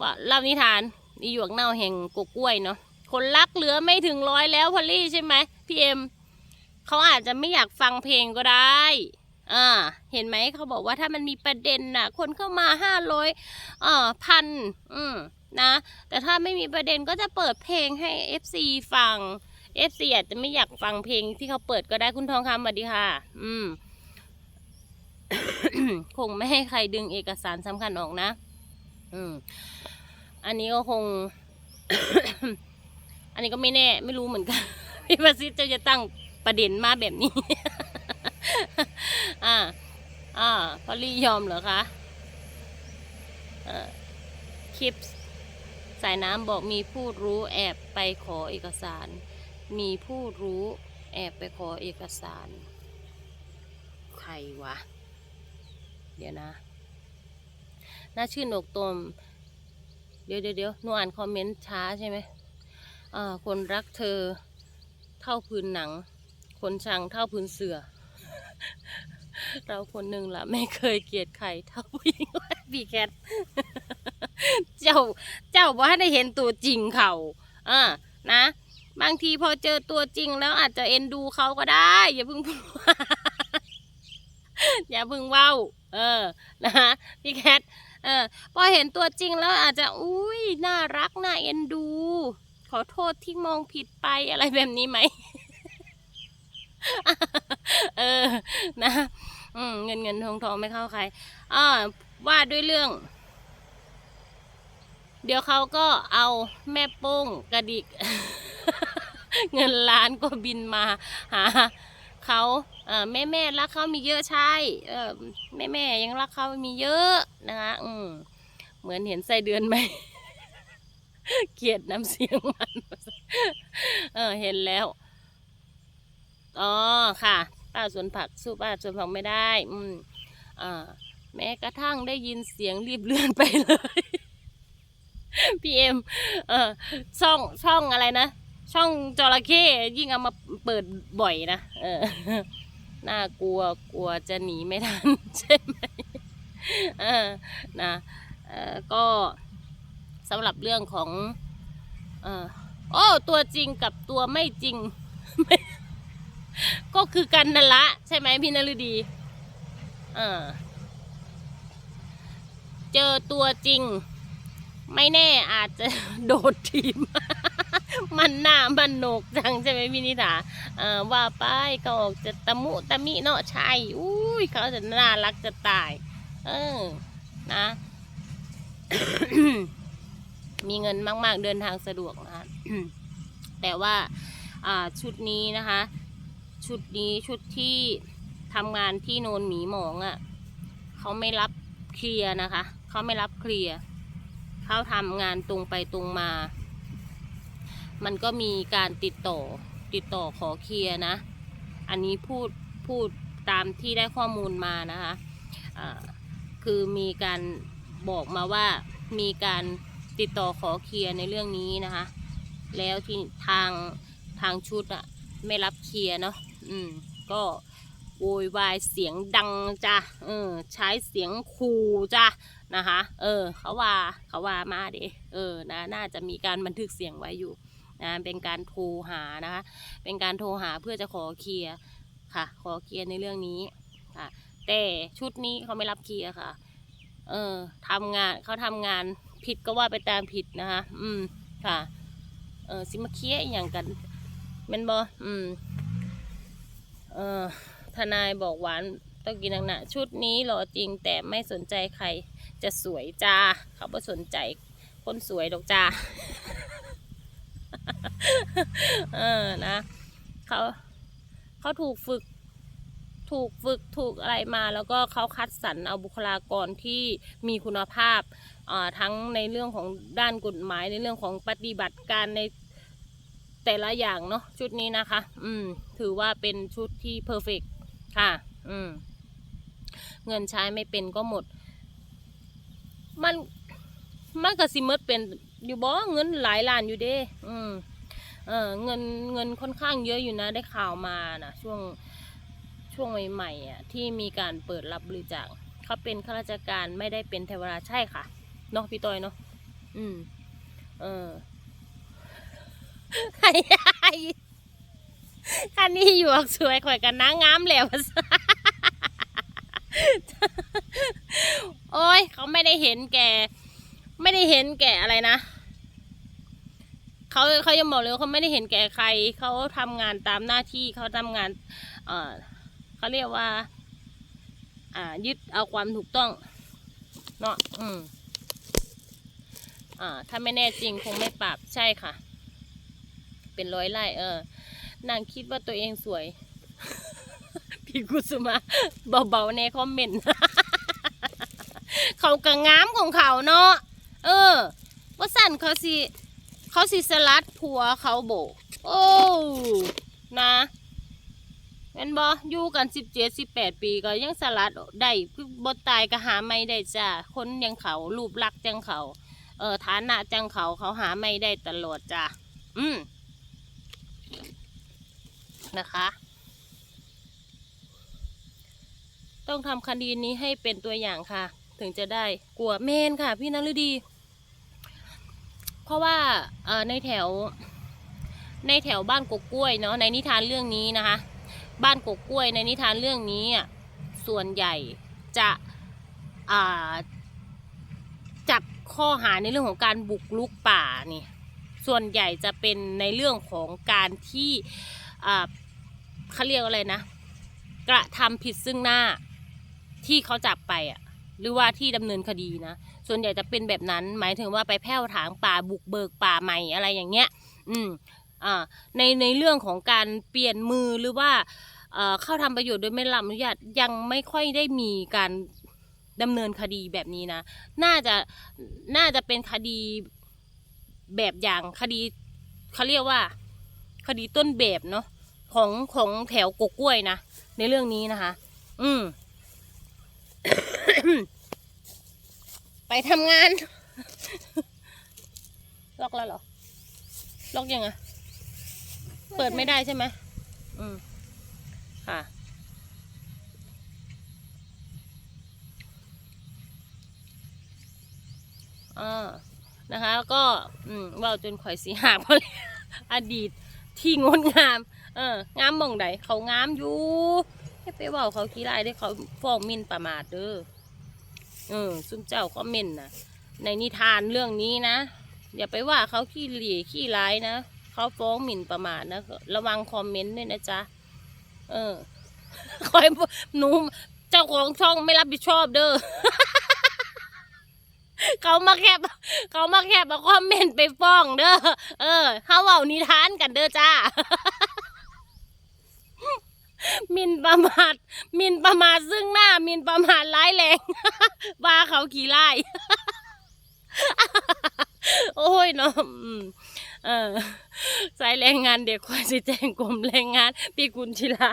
ว่าเล่านิทานอีหยวกเน่าแห่งกกล้วยเนาะคนรักเหลือไม่ถึงร้อยแล้วพอลลี่ใช่ไหมพี่เอ็มเขาอาจจะไม่อยากฟังเพลงก็ได้อ่าเห็นไหมเขาบอกว่าถ้ามันมีประเด็นน่ะ คนเข้ามาห้าร้อยอ่าพันอืมนะแต่ถ้าไม่มีประเด็นก็จะเปิดเพลงให้ FC ฟัง FC อาจจะไม่อยากฟังเพลงที่เขาเปิดก็ได้คุณทองคำสวัสดีค่ะ อืม คงไม่ให้ใครดึงเอกสารสำคัญออกนะ อืม อันนี้ก็คง อันนี้ก็ไม่แน่ ไม่รู้เหมือนกัน พี่ประสิทธิ์จะจะตั้งประเด็นมาแบบนี้ อ่า อ่าพอลี่ยอมเหรอคะอ่อคลิปสายน้ำบอกมีผู้รู้แอบไปขอเอกสาร มีผู้รู้แอบไปขอเอกสาร ใครวะ เดี๋ยวนะ น่าชื่นอกตม เดี๋ยวเดี๋ยวเดี๋ยวหนูอ่านคอมเมนต์ช้าใช่ไหมอ่าคนรักเธอเท่าพื้นหนัง คนชังเท่าพื้นเสือ เราคนหนึ่งละไม่เคยเกลียดใครเท่าผู้หญิงพี่แคทเจ้าเจ้าว่าได้เห็นตัวจริงเขาอ่านะบางทีพอเจอตัวจริงแล้วอาจจะเอ็นดูเขาก็ได้ อย่าเพิ่งพูดอย่าเพิ่งเว้า เออ นะพี่แคท เออพอเห็นตัวจริงแล้วอาจจะอุ้ยน่ารักน่าเอ็นดู ขอโทษที่มองผิดไปอะไรแบบนี้ไหมเออนะอืมเงินเงินทองทองไม่เข้าใครอ่าว่าด้วยเรื่อง เดี๋ยวเขาก็เอาแม่โป้งกระดิก เงินล้านก็บินมาหา เขาแม่แม่รักเขามีเยอะใช่แม่แม่ยังรักเขามีเยอะนะคะอืมเหมือนเห็นไส้เดือนไหมเกลียดน้ำเสียงมันเออเห็นแล้วอ๋อค่ะ ป้าสวนผักสู้ป้าสวนผักไม่ได้ อืมอ่าแม้กระทั่งได้ยินเสียงรีบเลื่อนไปเลยพีเอ็มเออช่องช่องอะไรนะ ช่องจระเข้ยิ่งเอามาเปิดบ่อยนะเออน่ากลัวกลัวจะหนีไม่ทันใช่ไหมเออนะเออก็สำหรับเรื่องของเออโอ้ตัวจริงกับตัวไม่จริง ก็คือกันนั่นละ ใช่ไหมพี่นฤดีเออเจอตัวจริง ไม่แน่อาจจะโดดทีม มันหน้ามันโหนกจังใช่ไหมพี่นิดาว่าไปเขาออกจะตะมุตะมิเนาะใช่อุ้ยเขาจะน่ารักจะตาย เออนะ มีเงินมาก ๆ เดินทางสะดวกนะแต่ว่าอ่าชุดนี้นะคะ ชุดนี้ชุดที่ทำงานที่โนนหมีหมองอะ่ะเขาไม่รับเคลียร์นะคะ เขาไม่รับเคลียร์เขาทำงานตรงไปตรงมา มันก็มีการติดต่อติดต่อขอเคลียร์นะ อันนี้พูดพูดตามที่ได้ข้อมูลมานะคะอ่าคือมีการบอกมาว่ามีการติดต่อขอเคลียร์ในเรื่องนี้นะคะ แล้วที่ทางทางชุดอะไม่รับเคลียร์เนาะอืมก็โวยวายเสียงดังจ้ะเออ ใช้เสียงขู่จ้ะนะคะ เออ เขาว่าเขาว่ามาเดเออนะน่าจะมีการบันทึกเสียงไว้อยู่ นะเป็นการโทรหานะคะ เป็นการโทรหาเพื่อจะขอเคลียร์ค่ะ ขอเคลียร์ในเรื่องนี้ค่ะ แต่ชุดนี้เขาไม่รับเคลียร์ค่ะ เออทำงานเขาทำงานผิดก็ว่าไปตามผิดนะคะ อืมค่ะ เออสิมาเคลียร์อย่างกันแม่นบออืม เออทนายบอกหวานต้องกินหนักๆชุดนี้หล่อจริงแต่ไม่สนใจใคร จะสวยจ้าเขาไม่สนใจคนสวยดอกจ้า เออนะเขาเขาถูกฝึกถูกฝึกถูกอะไรมา แล้วก็เขาคัดสรรเอาบุคลากรที่มีคุณภาพทั้งในเรื่องของด้านกฎหมายในเรื่องของปฏิบัติการในแต่ละอย่างเนาะชุดนี้นะคะ อืม ถือว่าเป็นชุดที่เพอร์เฟกค่ะ อืม เงินใช้ไม่เป็นก็หมด มันมันก็สิหมดเป็น อยู่บ่เงินหลายล้านอยู่เด้ อืมเออเงินเงินค่อนข้างเยอะอยู่นะ ได้ข่าวมานะช่วงช่วงใหม่ๆอะที่มีการเปิดรับบริจาคเขาเป็นข้าราชการไม่ได้เป็นเทวราชใช่ค่ะเนาะพี่ต้อยเนาะอืม เออไอ้ไอ้คันนี้อยู่ออกสวยข่อยกันนางงามแล้วโอ้ยเขาไม่ได้เห็นแก่ ไม่ได้เห็นแก่อะไรนะเขาเขายังบอกเลยว่าเขาไม่ได้เห็นแก่ใครเขาทำงานตามหน้าที่เขาทำงาน เออเขาเรียกว่า อ่า ยึดเอาความถูกต้องเนาะอืมอ่า ถ้าไม่แน่จริงคงไม่ปรับใช่ค่ะ เป็นร้อยไร่เออนางคิดว่าตัวเองสวย พี่กุสุมาเบาๆในคอมเมนต์เขากระงามของเขาเนาะ เออว่าสั่นเขาสิเขาสิสลัดผัวเขาโบกโอ้นะเห็นบ่อยู่กันสิบเจ็ดสิบแปดปีก็ยังสลัดได้คือบดตายก็หาไม่ได้จ้าคนยังเขารูปลักษ์จังเขาเออฐานะจังเขาเขาหาไม่ได้ตลอดจ้าอืมนะคะ ต้องทำคดีนี้ให้เป็นตัวอย่างค่ะ ถึงจะได้กลัวเมนค่ะ พี่นฤดี เพราะว่าในแถวในแถวบ้านกกกล้วยเนาะในนิทานเรื่องนี้นะคะ บ้านกกกล้วยในนิทานเรื่องนี้อะส่วนใหญ่จะจับข้อหาในเรื่องของการบุกลุกป่านี่ส่วนใหญ่จะเป็นในเรื่องของการที่เขาเรียกอะไรนะ กระทำผิดซึ่งหน้าที่เขาจับไปอะหรือว่าที่ดำเนินคดีนะ ส่วนใหญ่จะเป็นแบบนั้น หมายถึงว่าไปแผ่วถางป่าบุกเบิกป่าใหม่อะไรอย่างเงี้ย อืมอ่าในในเรื่องของการเปลี่ยนมือหรือว่าเอ่อเข้าทำประโยชน์โดยไม่รับอนุญาตยังไม่ค่อยได้มีการดำเนินคดีแบบนี้นะ น่าจะน่าจะเป็นคดีแบบอย่างคดีเขาเรียกว่า คดีต้นแบบเนาะของของแถวกกกล้วยนะในเรื่องนี้นะคะ อืม ไปทำงาน ล็อกแล้วเหรอ ล็อกยังไงเปิดไม่ได้ใช่ไหมอืม ค่ะ อ่า นะคะก็อืมว่าจนข่อยสีหาเพราะเลยอดีตที่งดงาม เอองามมองใดเขางามอยู่ให้ไปเว่าเขาขี้ไล่ได้เขาฟ้องมินประมาทเด้อ เออซุมเจ้าคอมเมนต์นะในนิทานเรื่องนี้นะ อย่าไปว่าเขาขี้เหลี่ขี้ร้ายนะเขาฟ้องหมิ่นประมาทนะระวังคอมเมนต์ด้วยนะจ๊ะเออคอยหนูเจ้าของช่องไม่รับผิดชอบเด้อเขามาแคบเขามาแคบมาคอมเมนต์ไปฟ้องเด้อเออเฮาเว้านิทานกันเด้อจ้า มินประมาทมินประมาทซึ่งหน้ามินประมาทร้ายแรงว่าเขาขี่ไล่โอ้ยเนาะอืมเออสายแรงงานเด็กควายสิแจ้งกรมแรงงาน พี่กุลชิลา